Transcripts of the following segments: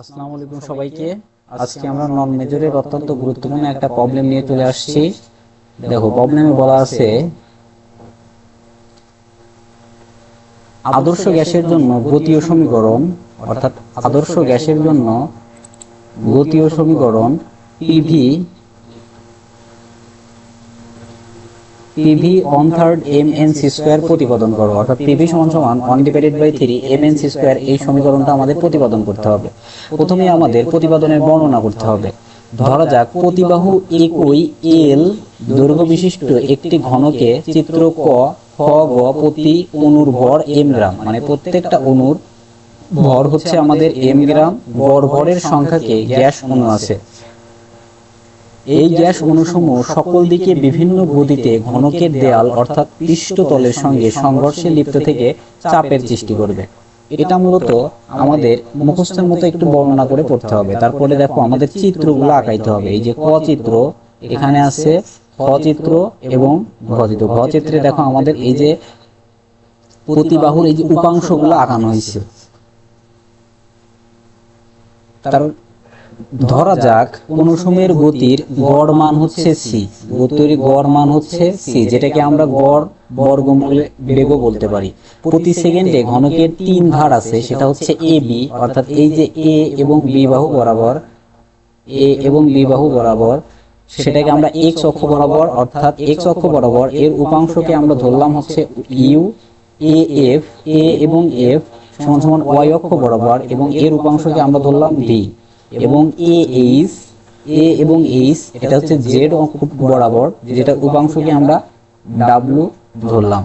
আসসালামু আলাইকুম সবাইকে। আজকে আমরা নন মেজরের অত্যন্ত গুরুত্বপূর্ণ একটা প্রবলেম নিয়ে চলে আসছি। দেখো প্রবলেমে বলা আছে আদর্শ গ্যাসের জন্য গতীয় সমীকরণ অর্থাৎ আদর্শ গ্যাসের জন্য গতীয় সমীকরণ P V P V one third M N C square প্রতিপাদন করো। অর্থাৎ পিভি সমান সমান one divided by three M N C square এই সমীকরণটা আমাদের প্রতিপাদন করতে হবে। প্রথমে আমাদের প্রতিপাদনের বর্ণনা করতে হবে। ধরা যাক, প্রতিবাহু একই এল দৈর্ঘ্য বিশিষ্ট একটি ঘনকে চিত্র ক, খ, গ, প্রতি অনুর ভর এম গ্রাম। মানে প্রত্যেকটা অনুর ভর হচ্ছে আমাদের এম গ্রাম গড় ভরের সংখ্যাকে গ্যাস অণু আছে। এই গ্যাস অণুসমূহ সকল দিকে বিভিন্ন গতিতে ঘনকের দেয়াল অর্থাৎ পৃষ্ঠতলের সঙ্গে সংঘর্ষে লিপ্ত থেকে চাপের সৃষ্টি করবে। এটা মূলত আমাদের মুখস্থের মতো একটু বর্ণনা করে পড়তে হবে। তারপরে দেখো আমাদের চিত্রগুলো আঁকাইতে হবে। এই যে ক চিত্র, এখানে আছে খ চিত্র এবং ঘ চিত্র। ঘ চিত্রে দেখো আমাদের এই যে প্রতিবাহুর এই যে উপাংশগুলো আঁকানো হয়েছে। তার ধরা যাক, কোন সময়ের গতির গড় মান হচ্ছে সি গতির গড় মান হচ্ছে সি যেটাকে আমরা গড় বর্গমূলে বেগ বলতে পারি। প্রতি সেকেন্ডে ঘনকের তিন ভার আছে, সেটা হচ্ছে এ বি অর্থাৎ এই যে এ এবং বি বাহু বরাবর এ এবং বি বাহু বরাবর, সেটাকে আমরা এক্স অক্ষ বরাবর, অর্থাৎ এক্স অক্ষ বরাবর, এর উপাংশকে আমরা ধরলাম হচ্ছে ইউ এ এফ এ এবং এফ সমান সমান ওয়াই অক্ষ বরাবর এবং এর উপাংশকে আমরা ধরলাম ভি এবং এ এইচ এ এবং এইচ এটা হচ্ছে জেড বরাবর যেটা উপাংশকে আমরা ডাব্লু ধরলাম।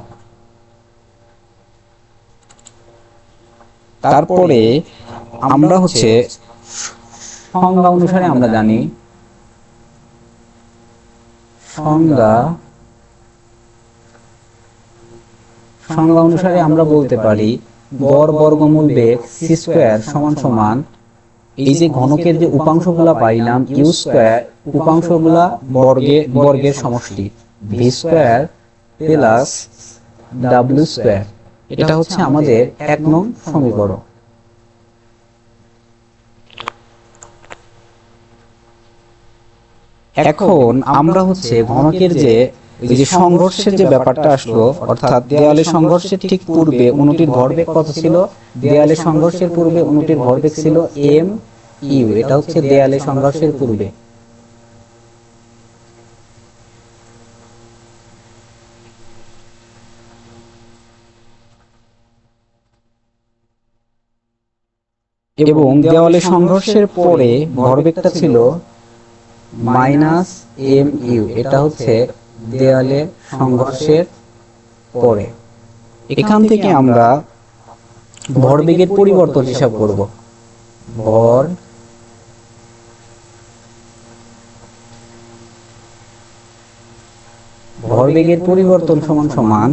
তারপরে আমরা হচ্ছে সংজ্ঞা অনুসারে আমরা জানি সংজ্ঞা সংজ্ঞা অনুসারে আমরা বলতে পারি গড় বর্গমূল বেগ সি স্কোয়ার সমান সমান এই যে ঘনকের যে উপাংশগুলা পাইলাম, ইউ স্কোয়ার উপাংশগুলা বর্গে বর্গের সমষ্টি। V square plus W square. এটা হচ্ছে আমাদের এক নং সমীকরণ। এখন আমরা হচ্ছে ঘনকের যে এই যে সংঘর্ষের যে ব্যাপারটা আসলো, অর্থাৎ দেয়ালে সংঘর্ষের ঠিক পূর্বে অনুটির ভরবেগ কত ছিল? দেয়ালে সংঘর্ষের পূর্বে অনুটির ভরবেগ ছিল এম ইউ, এটা হচ্ছে দেয়ালে সংঘর্ষের পূর্বে। এবং দেওয়ালে সংঘর্ষের পরে ভরবেগটা ছিল মাইনাস এম ইউ, এটা হচ্ছে দেয়ালে সংঘর্ষের পরে। এখান থেকে আমরা ভরবেগের পরিবর্তন হিসাব করব। ভর ভরবেগের পরিবর্তন সমান সমান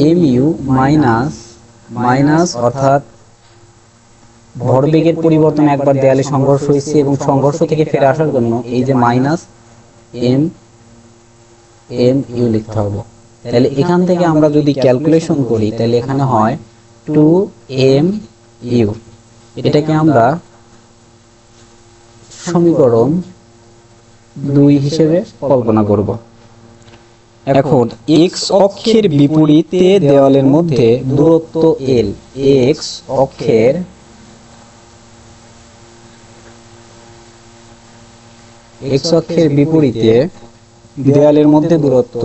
এম ইউ মাইনাস মাইনাস অর্থাৎ ভরবেগের পরিবর্তন একবার দেয়ালে সংঘর্ষ হয়েছে এবং সংঘর্ষ থেকে ফিরে আসার জন্য এই যে মাইনাস এম এম ইউ লিখতে হবে। তাহলে এখান থেকে আমরা যদি ক্যালকুলেশন করি, তাহলে এখানে হয় টু এম ইউ এটাকে আমরা সমীকরণ দুই হিসেবে কল্পনা করব। এখন এক্স অক্ষের বিপরীতে দেওয়ালের মধ্যে দূরত্ব এল এক্স অক্ষের এক্স অক্ষের বিপরীতে দেয়ালের মধ্যে দূরত্ব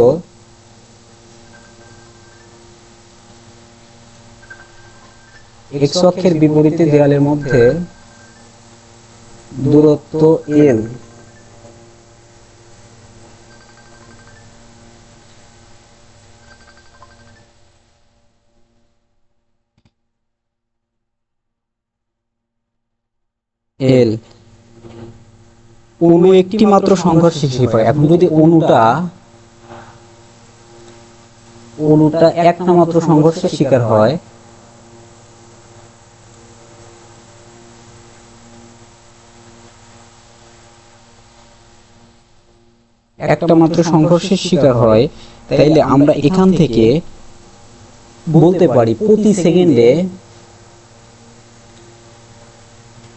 এক্স অক্ষের বিপরীতে দেয়ালের মধ্যে দূরত্ব এল অণু একটি মাত্র সংঘর্ষ সৃষ্টি করে এখন যদি অণুটা অণুটা একটা মাত্র সংঘর্ষের শিকার হয় একটা মাত্র সংঘর্ষের শিকার হয়, তাইলে আমরা এখান থেকে বলতে পারি প্রতি সেকেন্ডে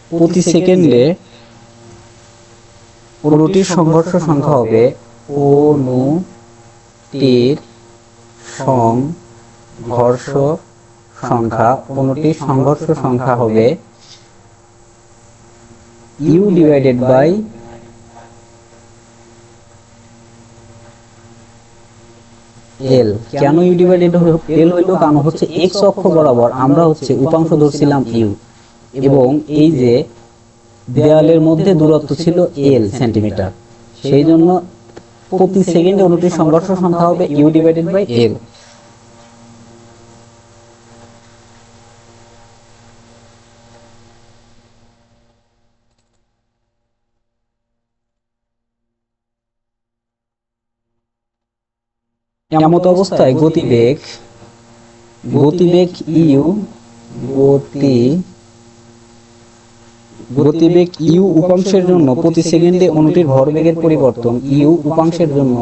প্রতি সেকেন্ডে অনুটির সংঘর্ষ সংখ্যা হবে অনুটির সংঘর্ষ সংখ্যা। অনুটির সংঘর্ষ সংখ্যা হবে ইউ ডিভাইডেড বাই এল কেন ইউ ডিভাইডেড এল হইল কারণ হচ্ছে এক্স অক্ষ বরাবর আমরা হচ্ছে উপাংশ ধরছিলাম ইউ এবং এই যে দেওয়ালের মধ্যে দূরত্ব ছিল এল সেন্টিমিটার সেই জন্য প্রতি সেকেন্ডে অনুটির সংঘর্ষ সংখ্যা হবে ইউ ডিভাইডেড বাই এল এমত অবস্থায় গতিবেগ গতিবেগ ইউ গতি গতিবেগ ইউ উপাংশের জন্য প্রতি সেকেন্ডে অণুটির ভরবেগের পরিবর্তন ইউ উপাংশের জন্য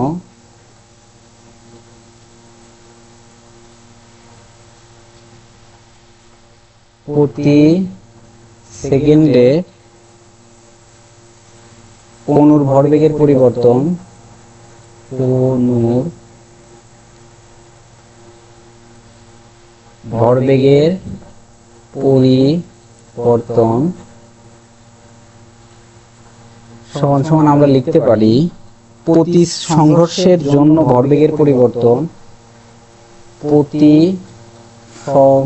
প্রতি সেকেন্ডে অণুর ভরবেগের পরিবর্তন অণুর ভরবেগের পরিবর্তন সমান সমান আমরা লিখতে পারি প্রতি সংঘর্ষের জন্য ভরবেগের পরিবর্তন প্রতি সং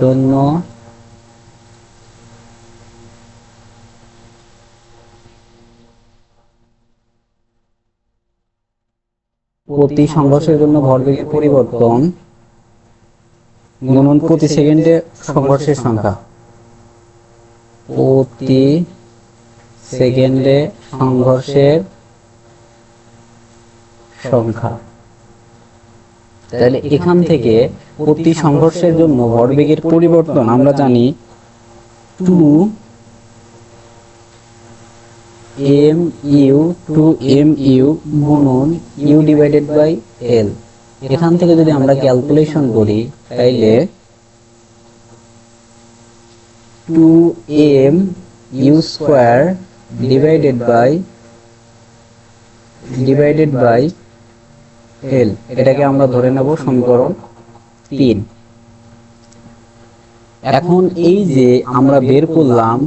জন্য প্রতি সংঘর্ষের জন্য ভরবেগের পরিবর্তন গুণন প্রতি সেকেন্ডে সংঘর্ষের সংখ্যা। প্রতি সেকেন্ডে সংঘর্ষের সংখ্যা। তাহলে এখান থেকে প্রতি সংঘর্ষের জন্য ভরবেগের পরিবর্তন আমরা জানি two M U two M U গুণন ইউ ডিভাইডেড বাই এল এখান থেকে যদি আমরা ক্যালকুলেশন করি, তাইলে two M U square divided by divided by L এটাকে আমরা ধরে নেব সমীকরণ তিন। এখন এই যে আমরা বের করলাম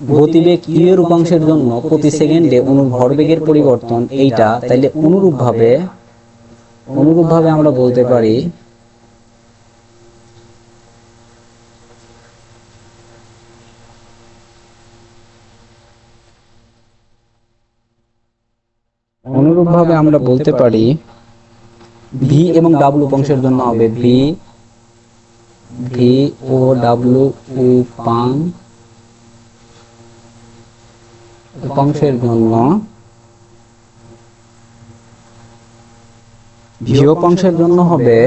গতিবেগ ইউ এর উপাংশের জন্য প্রতি সেকেন্ডে অনুর ভরবেগের পরিবর্তন এইটা, তাইলে অনুরূপভাবে অনুরূপভাবে আমরা বলতে পারি অনুরূপভাবে আমরা বলতে পারি, ভি এবং ডাব্লু উপাংশের জন্য হবে ভি ভি ও ডাব্লু উপাং উপাংশের জন্য। ভি উপাংশের জন্য হবে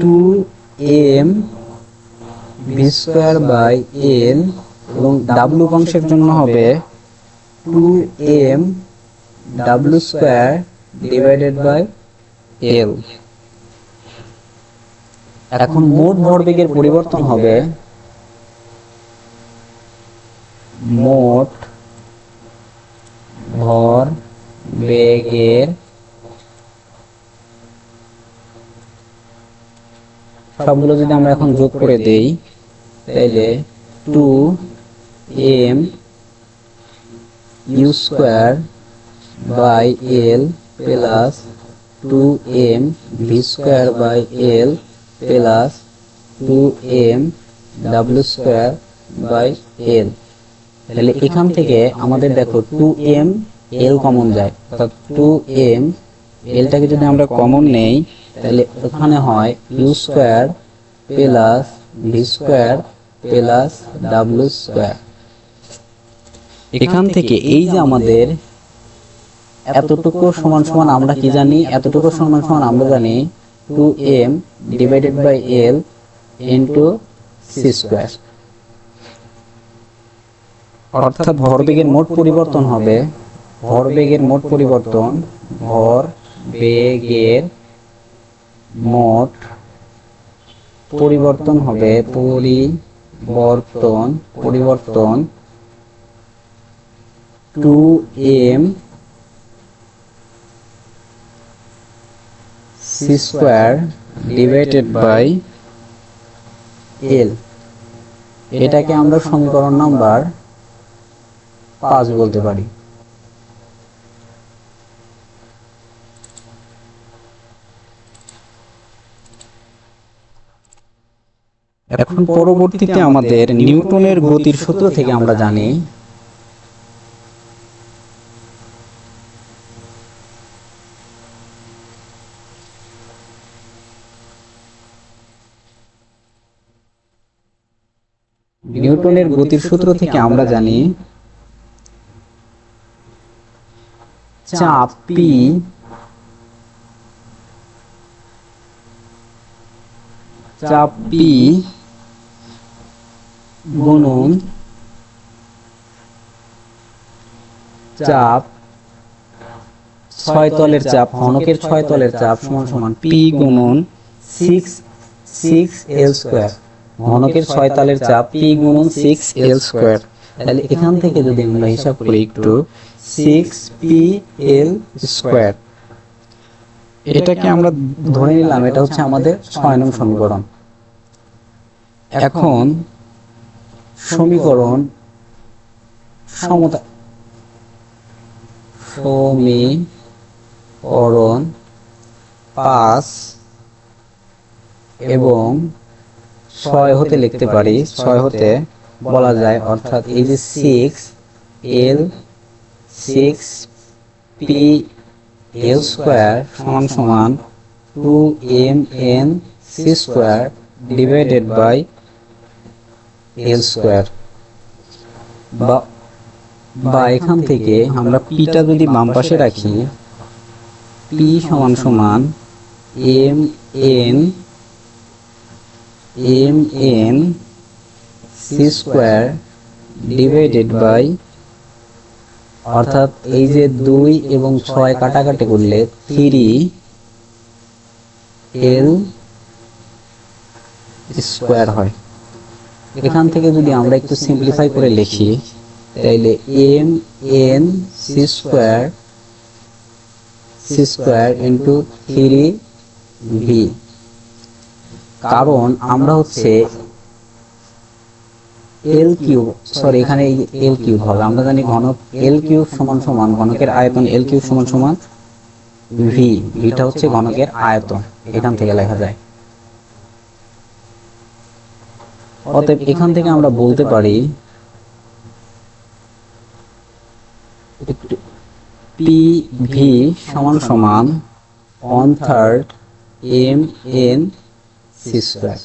two M V square by L এবং ডাব্লু উপাংশের জন্য হবে two M W square divided by L এখন মোট ভরবেগের পরিবর্তন হবে মোট ভর বেগের সবগুলো যদি আমরা এখন যোগ করে দেই, তাইলে two M U square by L plus two M V square by L plus two M W square by L তাহলে এখান থেকে আমাদের দেখো টু এম এল কমন যায়, অর্থাৎ টু এম এলটাকে যদি আমরা কমন নেই, তাহলে ওখানে হয় U square plus V square plus W square এখান থেকে এই যে আমাদের এতটুকু সমান সমান আমরা কি জানি? এতটুকু সমান সমান আমরা জানি two M divided by L into C square অর্থাৎ ভরবেগের মোট পরিবর্তন হবে ভরবেগের মোট পরিবর্তন ভর বেগের মোট পরিবর্তন হবে পরিবর্তন পরিবর্তন two M C square divided by L এটাকে আমরা সমীকরণ নাম্বার পাঁচ বলতে পারি। এখন পরবর্তীতে আমাদের নিউটনের গতির সূত্র থেকে আমরা জানি নিউটনের গতির সূত্র থেকে আমরা জানি চাপ পি চাপ পি গুণন চাপ ছয় তলের চাপ ঘনকের ছয় তলের চাপ সমান সমান পি গুণন সিক্স সিক্স এল স্কোয়ার ঘনকের ছয় তলের চাপ পি গুণন সিক্স এল স্কোয়ার তাহলে এখান থেকে যদি আমরা হিসাব করি একটু সিক্স পি এল স্কোয়ার এটাকে আমরা ধরে নিলাম, এটা হচ্ছে আমাদের ছয় নং সমীকরণ। এখন সমীকরণ সমতা সমীকরণ পাঁচ এবং ছয় হতে লিখতে পারি, ছয় হতে বলা যায়, অর্থাৎ এই যে six L six P L square সমান সমান two M N C square divided by L square বা বা এখান থেকে আমরা পিটা যদি বাম পাশে রাখি পি সমান সমান M N M N C square divided by, অর্থাৎ এই যে দুই এবং ছয় কাটাকাটি করলে থ্রি এল স্কোয়ার হয়। এখান থেকে যদি আমরা একটু সিম্পলিফাই করে লিখি, তাইলে M N C square C square into three V. কারণ আমরা হচ্ছে এল কিউব সরি এখানে এল কিউব হবে। আমরা জানি ঘনক এল কিউব সমান সমান, ঘনকের আয়তন এল কিউব সমান সমান ভি ভিটা হচ্ছে ঘনকের আয়তন, এখান থেকে লেখা যায়। অতএব এখান থেকে আমরা বলতে পারি পি ভি সমান সমান one third M N C square